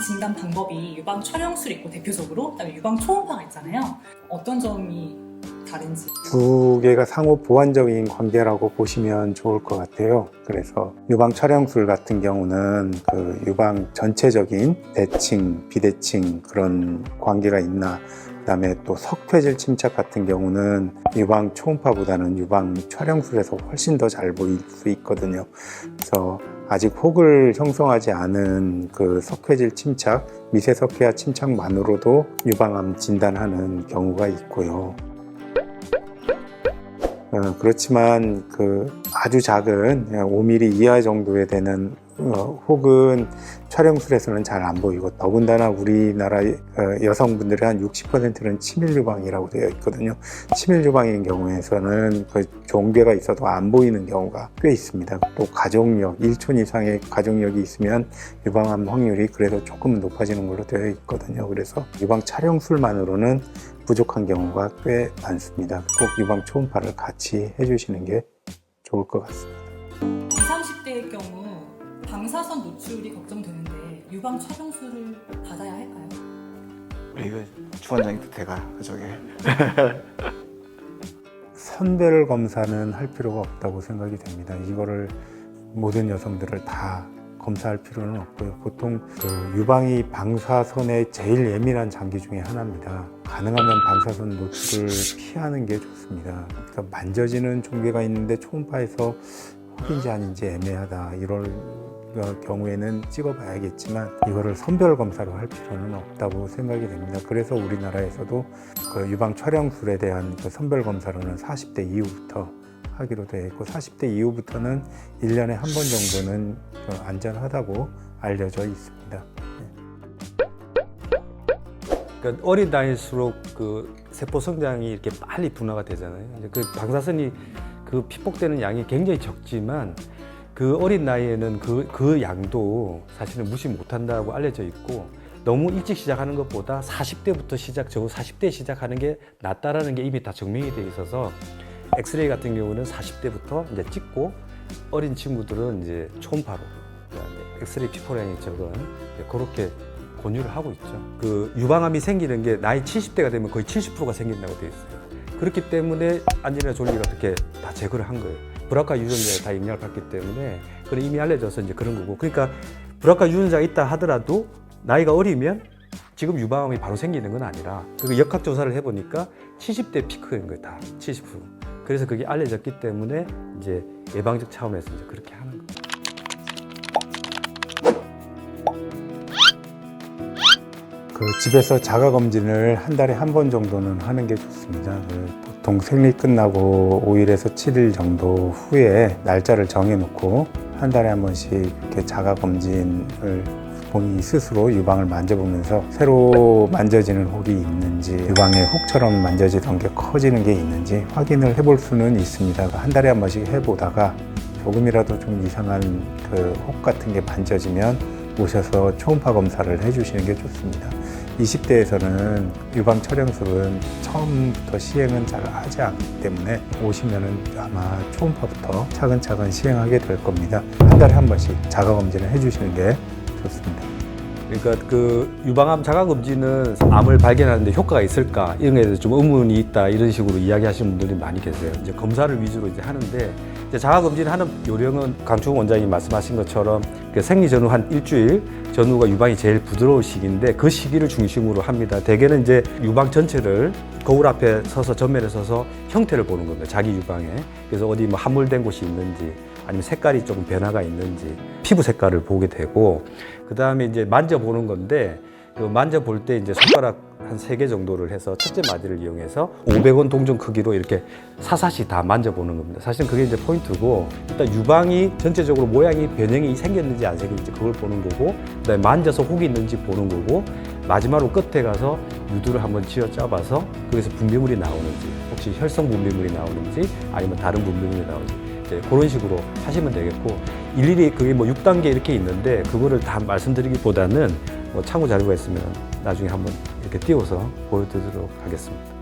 진단 방법이 유방 촬영술 있고 대표적으로 그다음에 유방 초음파가 있잖아요. 어떤 점이 다른지. 두 개가 상호 보완적인 관계라고 보시면 좋을 것 같아요. 그래서 유방 촬영술 같은 경우는 그 유방 전체적인 대칭, 비대칭 그런 관계가 있나. 그다음에 또 석회질 침착 같은 경우는 유방 초음파보다는 유방 촬영술에서 훨씬 더 잘 보일 수 있거든요. 그래서 아직 혹을 형성하지 않은 그 석회질 침착, 미세 석회화 침착만으로도 유방암 진단하는 경우가 있고요. 어, 그렇지만 그 아주 작은 5mm 이하 정도에 되는 어, 혹은 촬영술에서는 잘 안 보이고 더군다나 우리나라 어, 여성분들의 한 60%는 치밀 유방이라고 되어 있거든요. 치밀 유방인 경우에서는 그 종괴가 있어도 안 보이는 경우가 꽤 있습니다. 또 가족력, 1촌 이상의 가족력이 있으면 유방암 확률이 그래도 조금 높아지는 걸로 되어 있거든요. 그래서 유방 촬영술만으로는 부족한 경우가 꽤 많습니다. 꼭 유방 초음파를 같이 해주시는 게 좋을 것 같습니다. 20, 30대의 경우 방사선 노출이 걱정되는데 유방 촬영술을 받아야 할까요? 이거 주원장님도 대가 저게 선별 검사는 할 필요가 없다고 생각이 됩니다. 이거를 모든 여성들을 다 검사할 필요는 없고요. 보통 그 유방이 방사선에 제일 예민한 장기 중에 하나입니다. 가능하면 방사선 노출을 피하는 게 좋습니다. 그러니까 만져지는 종괴가 있는데 초음파에서 혹인지 아닌지 애매하다 이럴 경우에는 찍어봐야겠지만 이거를 선별 검사로 할 필요는 없다고 생각이 됩니다. 그래서 우리나라에서도 그 유방 촬영술에 대한 그 선별 검사로는 40대 이후부터 하기로 되어 있고 40대 이후부터는 1년에 한 번 정도는 그 안전하다고 알려져 있습니다. 그러니까 어린 나이일수록 그 세포 성장이 이렇게 빨리 분화가 되잖아요. 그 방사선이 그 피폭되는 양이 굉장히 적지만 그 어린 나이에는 그, 그 양도 사실은 무시 못한다고 알려져 있고 너무 일찍 시작하는 것보다 40대부터 시작, 적어도 40대 시작하는 게 낫다라는 게 이미 다 증명이 돼 있어서 엑스레이 같은 경우는 40대부터 이제 찍고 어린 친구들은 이제 초음파로 엑스레이 피포량이 적은 그렇게 권유를 하고 있죠. 그 유방암이 생기는 게 나이 70대가 되면 거의 70%가 생긴다고 돼 있어요. 그렇기 때문에 안젤리나 졸리가 그렇게 다 제거를 한 거예요. 브라카 유전자에 다 영향을 받기 때문에 그런 이미 알려져서 이제 그런 거고. 그러니까 브라카 유전자가 있다 하더라도 나이가 어리면 지금 유방암이 바로 생기는 건 아니라 그 역학 조사를 해보니까 70대 피크인 거예요, 다 70%. 그래서 그게 알려졌기 때문에 이제 예방적 차원에서 이제 그렇게 하는 거예요. 그 집에서 자가 검진을 한 달에 한 번 정도는 하는 게 좋습니다. 그 보통 생리 끝나고 5일에서 7일 정도 후에 날짜를 정해놓고 한 달에 한 번씩 이렇게 자가 검진을 본인이 스스로 유방을 만져보면서 새로 만져지는 혹이 있는지 유방에 혹처럼 만져지던 게 커지는 게 있는지 확인을 해볼 수는 있습니다. 한 달에 한 번씩 해보다가 조금이라도 좀 이상한 그 혹 같은 게 만져지면 오셔서 초음파 검사를 해주시는 게 좋습니다. 20대에서는 유방 촬영술은 처음부터 시행은 잘 하지 않기 때문에 오시면은 아마 초음파부터 차근차근 시행하게 될 겁니다. 한 달에 한 번씩 자가 검진을 해주시는 게 좋습니다. 그러니까 그 유방암 자가 검진은 암을 발견하는데 효과가 있을까 이런 대해서 좀 의문이 있다 이런 식으로 이야기하시는 분들이 많이 계세요. 이제 검사를 위주로 이제 하는데 이제 자가 검진 하는 요령은 강충 원장님 말씀하신 것처럼 그 생리 전후 한 일주일 전후가 유방이 제일 부드러운 시기인데 그 시기를 중심으로 합니다. 대개는 이제 유방 전체를 거울 앞에 서서 전면에 서서 형태를 보는 겁니다. 자기 유방에 그래서 어디 뭐 함몰된 곳이 있는지 아니면 색깔이 조금 변화가 있는지 피부 색깔을 보게 되고 그 다음에 이제 만져보는 건데 그 만져볼 때 이제 손가락 한 세 개 정도를 해서 첫째 마디를 이용해서 500원 동전 크기로 이렇게 사사시 다 만져보는 겁니다. 사실은 그게 이제 포인트고 일단 유방이 전체적으로 모양이 변형이 생겼는지 안 생겼는지 그걸 보는 거고 그다음에 만져서 혹이 있는지 보는 거고 마지막으로 끝에 가서 유두를 한번 쥐어 짜봐서 거기서 분비물이 나오는지 혹시 혈성 분비물이 나오는지 아니면 다른 분비물이 나오는지 이제 그런 식으로 하시면 되겠고 일일이 그게 뭐 6단계 이렇게 있는데 그거를 다 말씀드리기보다는 뭐 참고 자료가 있으면 나중에 한번 이렇게 띄워서 보여드리도록 하겠습니다.